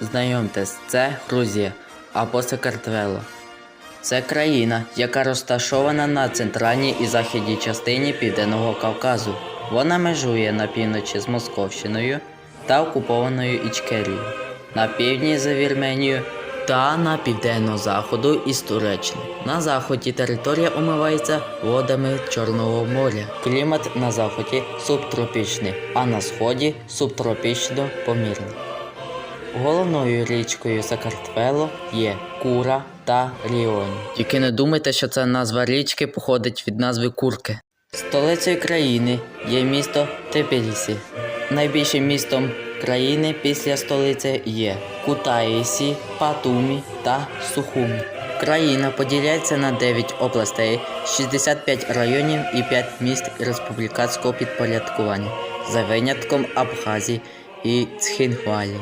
Знайомтесь, це Грузія або Сакартвело. Це країна, яка розташована на центральній і західній частині Південного Кавказу. Вона межує на півночі з Московщиною та окупованою Ічкерією, на півдні з Вірменією та на південно-заходу із Туреччини. На заході територія омивається водами Чорного моря. Клімат на заході субтропічний, а на сході субтропічно помірний. Головною річкою Сакартвело є Кура та Ріоні. Тільки не думайте, що ця назва річки походить від назви курки. Столицею країни є місто Тбілісі. Найбільшим містом країни після столиці є Кутаїсі, Патумі та Сухумі. Країна поділяється на 9 областей, 65 районів і 5 міст республіканського підпорядкування, за винятком Абхазії і Цхінхвалі.